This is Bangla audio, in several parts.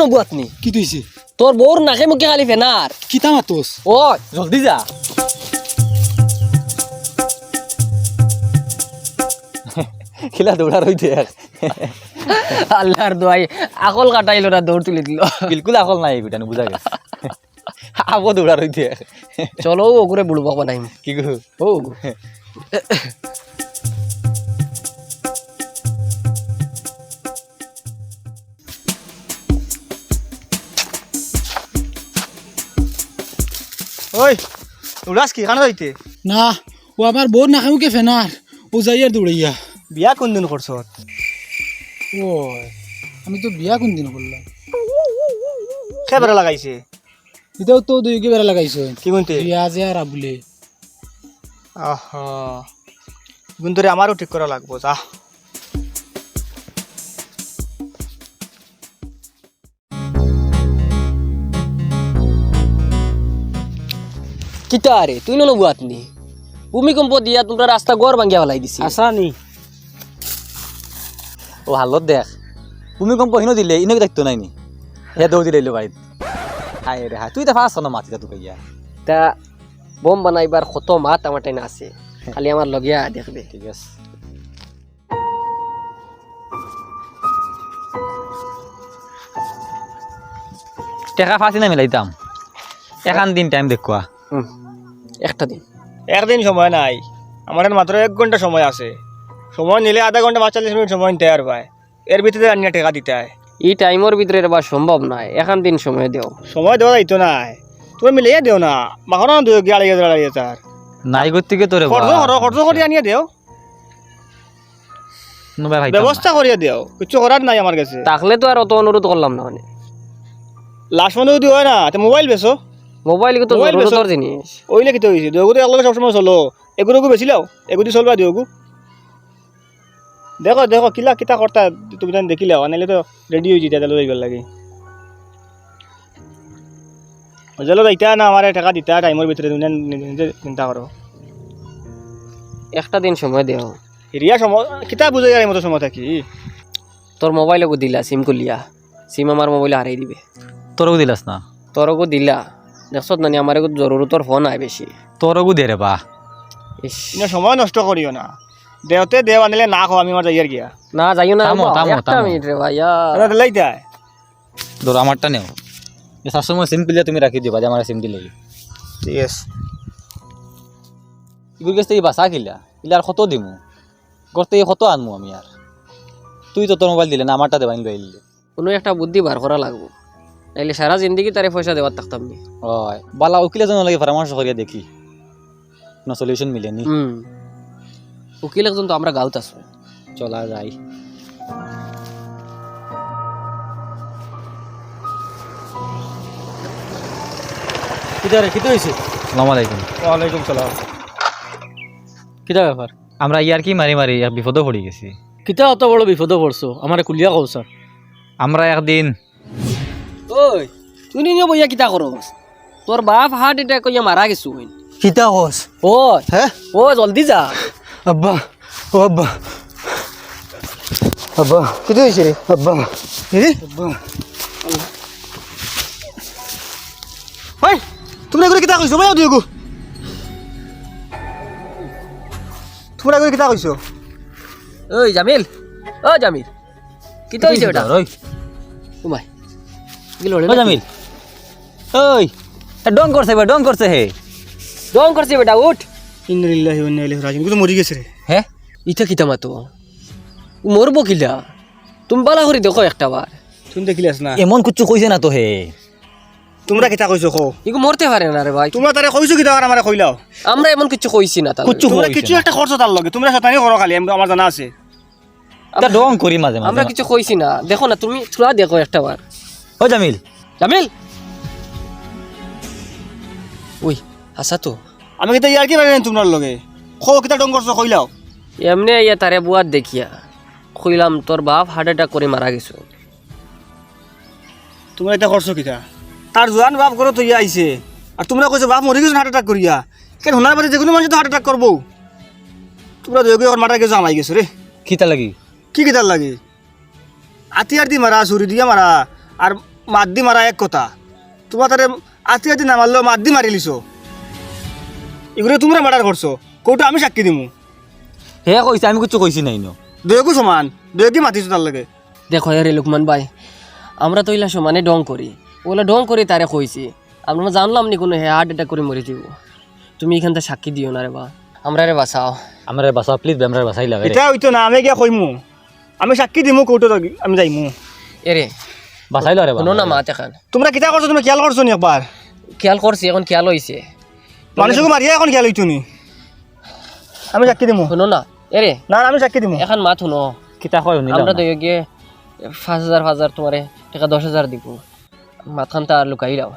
তুই নো কি তুইছে তোর বউর নাকে মুখে খালি ফেনার কিতা মাতোস ওই জলদি যা। খিলা দৌড়া রই দেখ আল্লাহর দোয়াই আকল কাটাইলো না দৌড় তুলে দিল। বিলকুল আকল নাই এগুলো বুঝা গেছে। আবো দৌড়া রই দেখ চলো ওগুরে বুড়বক বানাইম। কি গো ও ওই উলাস কি খানা যাইতে না ও আমার বোর নাকামুকে ফেনার? ও যাই আর দৌড়াইয়া। বিয়া কোন দিন করছ? ও আমি তো বিয়া কোন দিন করলাম? খেয়ে লাগাইছে? এটাও তো দুইকে বেড়া লাগাইছো। কি গুনতে বিয়া যে আর আবুলে। আহা গুন্তরে আমারও ঠিক করা লাগবো যা। কিতা রে তুই নো নবু আপনি ভূমিকম্প দিয়া তোমরা রাস্তা গড় ভাঙ্গিয়া ফেলাই দিছি। আসা নি ও হালত দেখ ভূমিকম্প হিনো দিলে ইনো দেখতো নাই নি হে দৌ দিলে এলো বাড়িত হায় রে হায় তুই তো ফার্স্ট না মাতিটা তুই ইয়া তা বোম বানাইবার কত মাত আমার টাইনা আছে। খালি আমার লগিয়া দেখবে। ঠিক আছে। টাকা ফাঁসি না মিলাইতাম এখান দিন টাইম দেখুয়া একটা দিন। একদিন সময় নাই। আমার মাত্র এক ঘণ্টা সময় আছে। সময় নিলে আধা ঘণ্টা পাঁচ চল্লিশ মিনিট সময় নিতে আর ভাই। এর ভিতরে আনিয়া টাকা দিতে হয়। এই টাইমের ভিতরে বা সম্ভব নয় এখান দিন সময় দেও। সময় দেওয়া যাইতো নাই। তুমি মিলিয়ে দেও না। মাখনো দুই গিয়ে আড়াই হাজার নাই গতিকে তোরে খরচ করো খরচ করে আনিয়ে দেও। ব্যবস্থা করিয়ে দেও। কিছু করার নাই আমার কাছে। তাহলে তো আর অত অনুরোধ করলাম না মানে। লাস্ট মনে যদি হয় না তো মোবাইল বেছো মোবাইল তো মোবাইল বেচো। জরুরতর জিনিস। ওইলে কিতে হয়েছে দেওগু তো একলগে সবসময় চলো। এগুলোকে বেশি লাও এগুলি চলবা দেওগু দেখো দেখো কিলা কিতা করতা তুমি তাই দেখিলাও আনাইলে তো রেডি হয়ে যেতে তাহলে এইবার লাগে। চলো ইটা না আমার টাকা দিতা টাইমের ভিতরে তুমি নিজে চিন্তা করো একটা দিন সময় দেও হিরিয়া সময় কিতা বুঝাই আর মতো সময় থাকি? তোর মোবাইলকে দিলা সিম খুলিয়া সিম আমার মোবাইলে হারাই দিবে। তোরও দিলাস না? তোরকো দিলা। দেখছত নানি আমার একো জরুরতর ফোন আয় বেশি। তোরও দে রে বা। সময় নষ্ট করিও না। দেওতে দেও আনিলে না খাও আমি আমার যাইয়ার গিয়া। না যাইও না থামো, বাবা, থামো, একটা থামো। মিনিট রে ভাইয়া। ধরো আমারটা নেও। সবসময় সিম পিলে তুমি রাখি দিবা যে আমার সিম দিলে ঠিক আছে ইগুর কাছ থেকে বাসা কিলা? ইলা আর কত দিমু? করতে কত আনমু আমি আর? তুই তো তোর মোবাইল দিলে না আমারটা দেবাইন লইলি কোনো একটা বুদ্ধি বার করা লাগবো। নাইলে সারা জিন্দগি তারে পয়সা দেওয়ার থাকতাম নি। হয়। বালা উকিলে জন লাগে পরামর্শ করিয়া দেখি। কোনো সলিউশন মিলেনি হুম। উকিল একজন তো আমরা গাঁত আছো। চলা যায়। কিতা রে কিতা হয়েছে আসসালামু আলাইকুম। ওয়ালাইকুম সালাম। কিতা ব্যাপার? আমরা ইয়ার কি মারি মারি এক বিপদে পড়ে গেছি। কিতা অত বড় বিপদে পড়ছো আমার কুলিয়া কও স্যার আমরা একদিন ওই তুই নিয়ে বইয়া কিতা করস? তোর বাপ হার্ট অ্যাটাক কইয়া মারা গেছু কিতা হস? ও হ্যাঁ ও জলদি যা। আব্বা ও আব্বা। আব্বা। কিতা হয়েছে রে আব্বা। রে আব্বা। ভাই তোমরা এগুলো কিতা কইছো ভাই তুই এগু তোমরা এগুলো কিতা কইছো ওই জামিল। ও জামিল। কিতা হইছে বেটা? ওই গিলো ও জামিল ওই ডং করছে বে ডং করছে হে। দং করছে বেটা উঠ। ইন্না ওয়া ইন্না রাজিউন। কিন্তু মরি গেছে রে। হ্যাঁ ইটা কিতা মাতো? মরব কিলা? তুমি বালা করে দেখো একটা বার। তুমি দেখিলাস না? এমন কুচ্ছু কইছে না তো হে। তোমরা কিতা কইছো কো ইগো মরতে পারে না রে ভাই। তোমরা তারে কইছো কিতা আর আমারে কইলাও? আমরা এমন কিছু কইছি না তাহলে। কুচ্ছু তোমরা কিছু একটা খরচ তার লগে। তোমরা শতানি করো খালি আমি- আমার জানা আছে। তা ডং করি মাঝে মাঝে। আমরা কিছু কইছি না। দেখো না তুমি থোড়া দেখো একটা বার। ও জামিল। জামিল? ওই হাসা তো। আমি কিতা ইয়ার কি পারেন তোমার লগে? খো কিতা ডং করছ কইলাও? এমনি ইয়া তারে বুয়ার দেখিয়া কইলাম তোর বাপ হার্ট অ্যাটাক করে মারা গেছো। তোমরা এটা করছ কিতা? তার জোয়ান বাপ করো তো ইয়া আইছে। আর তোমরা কইছো বাপ মরি গেছো হার্ট অ্যাটাক করিয়া। কেন হোনার বাড়ি যে কোনো মানুষ তো হার্ট অ্যাটাক করব তোমরা দুই এখন মারা গেছো আমাই গেছো রে খিতা লাগি? কি কিতার লাগে? আতিয়ার দি মারা ছুরি দিয়া মারা আর মাত দি মারা এক কথা। তোমার তারে আতিয়ার দি না মারলেও মাত দি মারি লিছো। এগুলো তোমরা মার্ডার করছ কোটা আমি সাক্ষী দিমু। হে কইছে আমি কিছু কইছি নাই নো। সমান দুয়েকই মাতিছো তার লাগে দেখো রে লুকমান ভাই আমরা তো ইলা সমানে ডং করি। ওগুলো ডং করে তারে কইছি আমরা জানলাম নি কোনো হার্ট অ্যাটাক করে মরে দিব তুমি এখানটা সাক্ষী দিও না রে বা। আমরা রে বাঁচাও। আমার বাসা প্লিজ আমরা বাসাই লাগে এটা হইতো না আমি গিয়া কইমু? আমি সাক্ষী দিমু কোটো আমি যাইমু। এরে বাসাই লাগে শোনো না মাত এখন তোমরা কিতা করছ তুমি খেয়াল করছ নি একবার খেয়াল করছি এখন খেয়াল হয়েছে মানুষকে মারিয়া এখন খেয়াল হইতো নি আমি সাক্ষী দিমু। শোনো না এরে না না, আমি সাক্ষী দিমু। এখন মাত শুনো। কিতা কয় শুনিলাম আমরা না। তো গিয়ে পাঁচ হাজার পাঁচ হাজার তোমারে টাকা দশ হাজার দিব। মাথান তা আর লুকাই দাও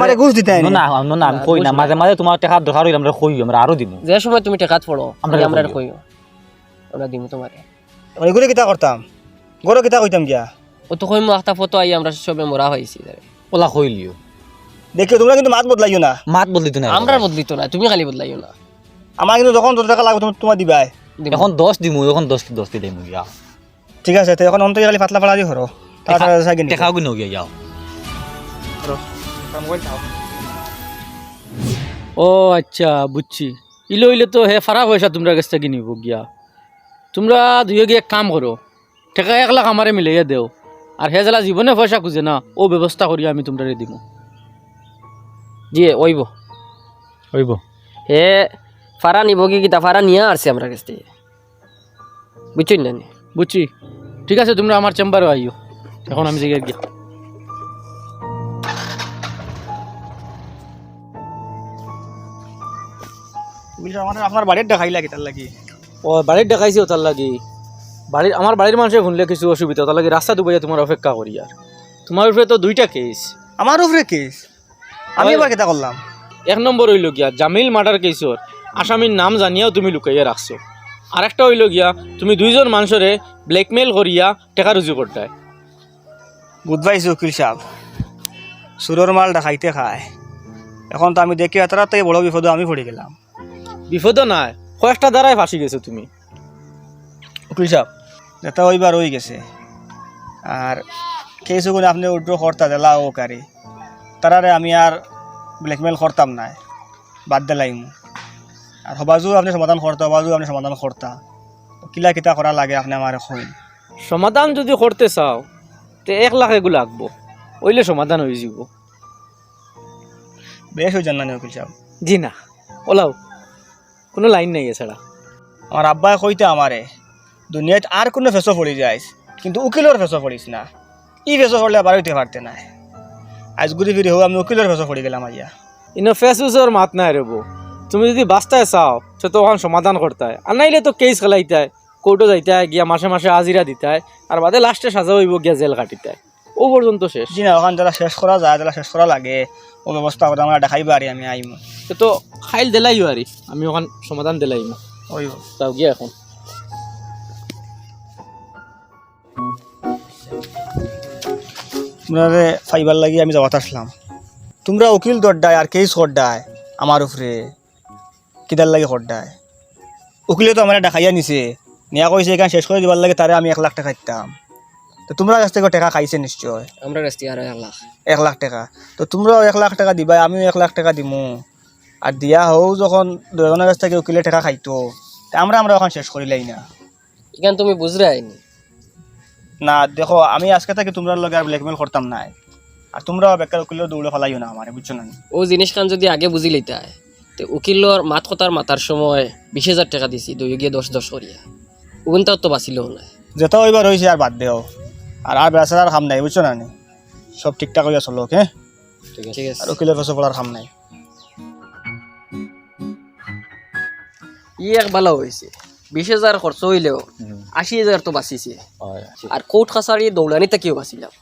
মাঝে ঘুষ দিতে না না। না, না আমি কই না মাঝে মাঝে তোমার টাকা দরকার হইলে আমরা কই আমরা আরও দিব যে সময় তুমি টাকাত পড়ো আমরা আমরা। কইও আমরা দিব তোমারে এগুলো কিতা করতাম গরো কিতা কইতাম গিয়া ও তো কইমু একটা ফটো আই আমরা সবে মরা হয়েছি ওলা কইলিও। দেখিও তোমরা কিন্তু মাত বদলাইও না। মাত বদলিত না আমরা বদলিত না তুমি খালি বদলাইও না। আমার কিন্তু যখন যত টাকা লাগবে তুমি- তোমার দিবাই। দিব। এখন দশ দিমু এখন দশ দশ দিলে গিয়া ঠিক আছে তো এখন অন্ত খালি পাতলা পাড়া দি হরো তাড়াতাড়ি চাই কিনি। টেকাও কিনো গিয়া যাও। ও আচ্ছা বুঝছি। ইলো ইলে তো হে ফারা পয়সা তোমরা কাছ থেকে নিব গিয়া। তোমরা দুয়ে গিয়ে এক কাম করো। টেকা এক লাখ আমারে মিলাইয়া দেও। আর হে জেলা জীবনে পয়সা খুঁজে না ও ব্যবস্থা করি আমি তোমরা দিব। জি ওইব। হইব হে ফারা নিব কি কিতা ফারা নিয়ে আসছে আমরা কাছ থেকে। বুঝছেন না বুঝছি। ঠিক আছে তোমরা আমার চেম্বারে আইও। এখন আমি জায়গায় গিয়া আমার আপনার বাড়ির দেখাইলা কিতার লাগি। ও বাড়ির দেখাইছি ওটার লাগি। বাড়ির আমার বাড়ির মানুষে শুনলে কিছু অসুবিধা লাগি রাস্তা দুবাইয়া তোমার অপেক্ষা করি আর? তোমার উপরে তো দুইটা কেস আমার উপরে কেস আমি এবার কিতা করলাম? এক নম্বর হইল গিয়া জামিল মার্ডার কেসর আসামির নাম জানিয়াও তুমি লুকাইয়া রাখছো। আর একটা হইল গিয়া তুমি দুইজন মানুষরে ব্ল্যাকমেল করিয়া টাকা রুজু করতায়। বুধবাইছি উকিল সাহেব সুরর মাল দেখাইতে খায়। এখন তো আমি দেখি এতটা থেকে বড় বিপদে আমি পড়ে গেলাম। বিপদ নাই কয়েকটা দ্বারাই ফাঁসি গেছো তুমি। উকিল সাহেব যেটা ওইবার হয়ে গেছে। আর করে আপনি উড্র কর্তা দিলা ও কারি। তারারে আমি আর ব্ল্যাকমেল করতাম না। বাদ দিলাইম আর হবাজু আপনি সমাধান করতা হবাজু আপনি সমাধান করতা। কিলা কিতা করা লাগে আপনি আমার এখন সমাধান যদি করতে চাও তে এক লাখ এগুলো লাগবো। ওইলে সমাধান হয়ে যাব বেশ হয়ে যান না উকিল সাহেব। জি না। ওলাও। কোনো লাইন নাই এছাড়া। আমার আব্বাই কইতে আমারে দুনিয়াত আর কোনো ফেসো পড়ি যাইস কিন্তু উকিলের ফেসো পড়িস না। ই ফেসো পড়লে আবার হইতে পারতে না আজ ঘুরি ফিরি হোক আমি উকিলের ফেসো পড়ে গেলাম আইয়া ইনো ফেসবুসের মাত নাই রেব তুমি যদি বাস্তায় চাও সে তো ওখান সমাধান করতায় আর নাইলে তো কেস খেলাইতায় কোর্টও যাইতায় গিয়া মাসে মাসে হাজিরা দিতায় আর বাদে লাস্টে সাজা হইব গিয়া জেল কাটিতায় ও পর্যন্ত শেষ। জি না ওখান যারা শেষ করা যায় যারা শেষ করা লাগে। ও ব্যবস্থা করে আমরা দেখাইবা আর আমি আইমু সে তো খাইল দিলাইও আরি আমি ওখান সমাধান দিলাইম। ওই তাও গিয়া এখন। তোমরা ফাইবার লাগি আমি যাওয়াত আসলাম। তোমরা উকিল দরডায় আর কেস করডায় আমার উপরে। কিদার লাগে করডায় উকিলে তো আমার দেখাইয়া নিছে। নিয়া কইছে এখানে শেষ করে দিবার লাগে তারে আমি এক লাখ টাকা দিতাম তো তোমরা কাছ থেকে টাকা খাইছে নিশ্চয়? আমরা কাছ থেকে আর এক লাখ। এক লাখ টাকা। তো তোমরাও এক লাখ টাকা দিবা আমিও এক লাখ টাকা দিমু। আর দিয়া হও যখন দুজনের কাছ থেকে উকিলে টাকা খাইতো। তা আমরা আমরা এখন শেষ করিলাই না। এখান তুমি বুঝরে আইনি না দেখো আমি আজকে থেকে তোমরা লগে আর ব্ল্যাকমেল করতাম না। আর তোমরাও বেকার উকিলের দৌড়ে ফেলাইও না আমার বুঝছ না ও জিনিস খান যদি আগে বুঝি লইতায় তো উকিলর মাত কথার মাতার সময় বিশ হাজার টাকা দিছি দুই গিয়ে দশ দশ করিয়া। ওগুনটাও তো বাঁচিল না যেটা ওইবার হয়েছে আর বাদ দেও। আর আর বেড়া আর খাম নাই বুঝছ না? সব ঠিকঠাক হইয়া চলো হ্যাঁ ঠিক আছে। আর উকিলের পাশে পড়ার খাম নাই। ই এক ভালো হয়েছে বিশ হাজার খরচ হইলেও আশি হাজার তো বাঁচিছে। আর কোর্ট কাছারি দৌড়ানিতে কেউ বাঁচিলাম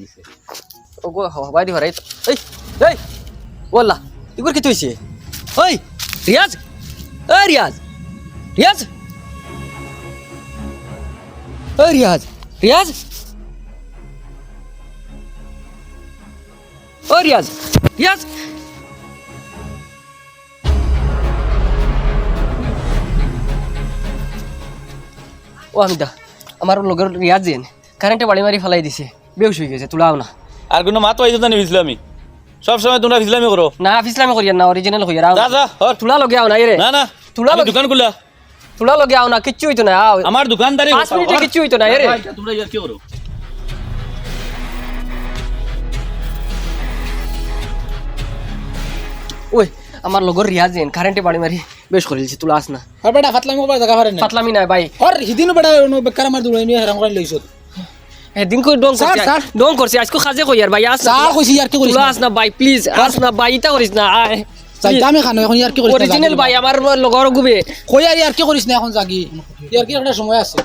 দিছে। হবাই দি হরাই এই এই বললা এগুলো কি তুইছে ওই রিয়াজ এই রিয়াজ রিয়াজ ওই রিয়াজ রিয়াজ ও রিয়াজ রিয়াজ ও আমি দা আমার লগের রিয়াজ যেন কারেন্টে বাড়ি মারি ফেলাই দিছে। বেউস হয়ে গেছে তুলাও না। আর কোনো মাতো আইতো না ইসলামি সব সময় তোমরা ইসলামি করো। না ফিসলামে করিয়া না অরিজিনাল করিয়া যা যা হর তুলা লগে আও না এরে না না তুলা আমি লগে দোকান খুলা। তুলা লগে আও না কিচ্ছু হইতো না আও। আমার দোকানদারি পাঁচ মিনিটে কিচ্ছু হইতো না এরে তোমরা ইয়ার কি করো? ওই আমার লগর রিয়াজেন কারেন্টে বাড়ি মারি বেশ করিলছি তুলা আস না আর বেটা ফাতলামি করবার জায়গা পারে না পাতলামি নাই ভাই। আর সিদিনও বেটা বেকার আমার দৌড়াই নিয়ে হেরাম করে লইছ। এদিন কই ডং করছে স্যার। ডং করছে আজকে খাজে কই আর ভাই? আস না। স্যার কইছি আর কি করিস তুলা আস না ভাই প্লিজ আস না ভাই ইটা করিস না আয়। আমি খানো এখন আর কি করিস অরিজিনাল ভাই আমার লগর গুবে। কই আর আর কি করিস না এখন জাগি। ইয়ার কি একটা সময় আছে।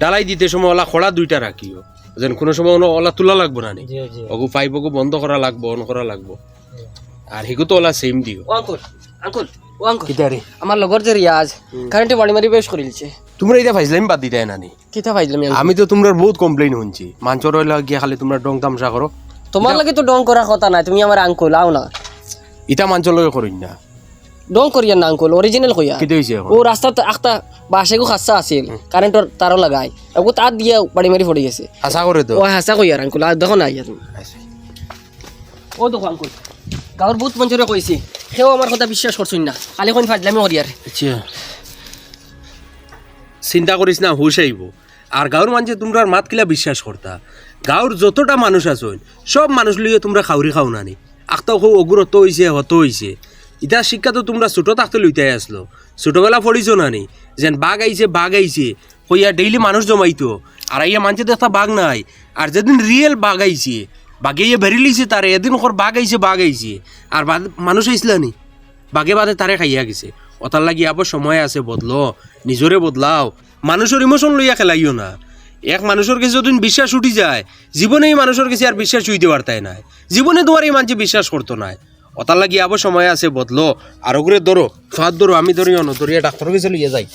ডালাই দিতে সময় ওলা খোলা দুইটা রাখিও যেন কোনো সময় ওলা- ওলা তোলা লাগবো না নি? ওগু পাইপ ওগু বন্ধ করা লাগবো অন করা লাগবো। আর হিগু তো ওলা সেম দিও ও আঙ্কুল আঙ্কুল ও আঙ্কুল আমার লগর যে রিয়াজ কারেন্টে বাড়ি মারি বেশ করিলছে তোমরা এটা ফাইজলামি বাদ দিতে নানি। কিতা পাইলাম আমি আমি তো তোমরা বহুত কমপ্লেইন শুনছি। মাঞ্চর হইলে গিয়ে খালি তোমরা ডং তামসা করো তোমার লাগে তো ডং করার কথা নাই তুমি আমার আঙ্কুল আও না। ইটা মাঞ্চর লগে করিন না। ডং করিয়া না আঙ্কুল অরিজিনাল কইয়া। হয়েছে এখন? ও রাস্তাত আখতা বাসেগু খাসা আছিল কারেন্টর তারও লাগাই। এগু তার দিয়া বাড়ি মারি পড়ে গেছে আশা করে তো? ও হাসা কইয়ার আঙ্কুল আর দেখো না ইয়া তুমি ও দেখো আঙ্কুল গাঁৱৰ বহুত মঞ্চৰে কৈছে, সেও আমাৰ কথা বিশ্বাস কৰছোন না। কালি কোন ফাজলামি কৰি আৰু আচ্ছা। চিন্তা করিস না হুশ আইব আর গাঁর মানুষে তোমরা মাত কিলা বিশ্বাস করতা গাঁর যতটা মানুষ আছেন সব মানুষ লিয়ে তোমরা খাউরি খাও নানি আখতাও খুব অগুরত হইছে হত হইছে ইটা শিক্ষা তো তোমরা ছোট থাকতে লইতে আসলো ছোটবেলা পড়িছো নানি যেন বাঘ আইছে বাঘ আইছে কইয়া ডেইলি মানুষ জমাইতো। আর আইয়া মানুষের দেখা বাঘ নাই। আর যেদিন রিয়েল বাঘ আইছে বাঘে ইয়ে বেরি লিছে তারে এদিন ওর বাঘ আইছে বাঘ আইছে আর বাদ- মানুষ আইসলানি বাঘে বাদে তারে খাইয়া গেছে ওতার লাগি আবার সময় আছে, বদলো। নিজরে বদলাও। মানুষের ইমোশন লইয়া খেলাইও না। এক মানুষের কাছে যদি বিশ্বাস উঠি যায় জীবনে এই মানুষের কাছে আর বিশ্বাস উইতে পারতাই নাই। জীবনে তোমার এই মানুষ বিশ্বাস করতো নাই। ওতার লাগি আবার সময় আছে, বদলো। আর ওগুলো ধরো ফাঁদ ধরো আমি ধরি অন ধরিয়া ডাক্তারের কাছে লইয়া যাই।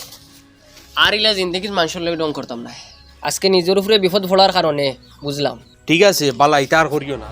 আর ইলা জিন্দগিত মানুষের লাগে ডং করতাম না আজকে নিজের উপরে বিপদ পড়ার কারণে বুঝলাম ঠিক আছে বালাই তার করিও না।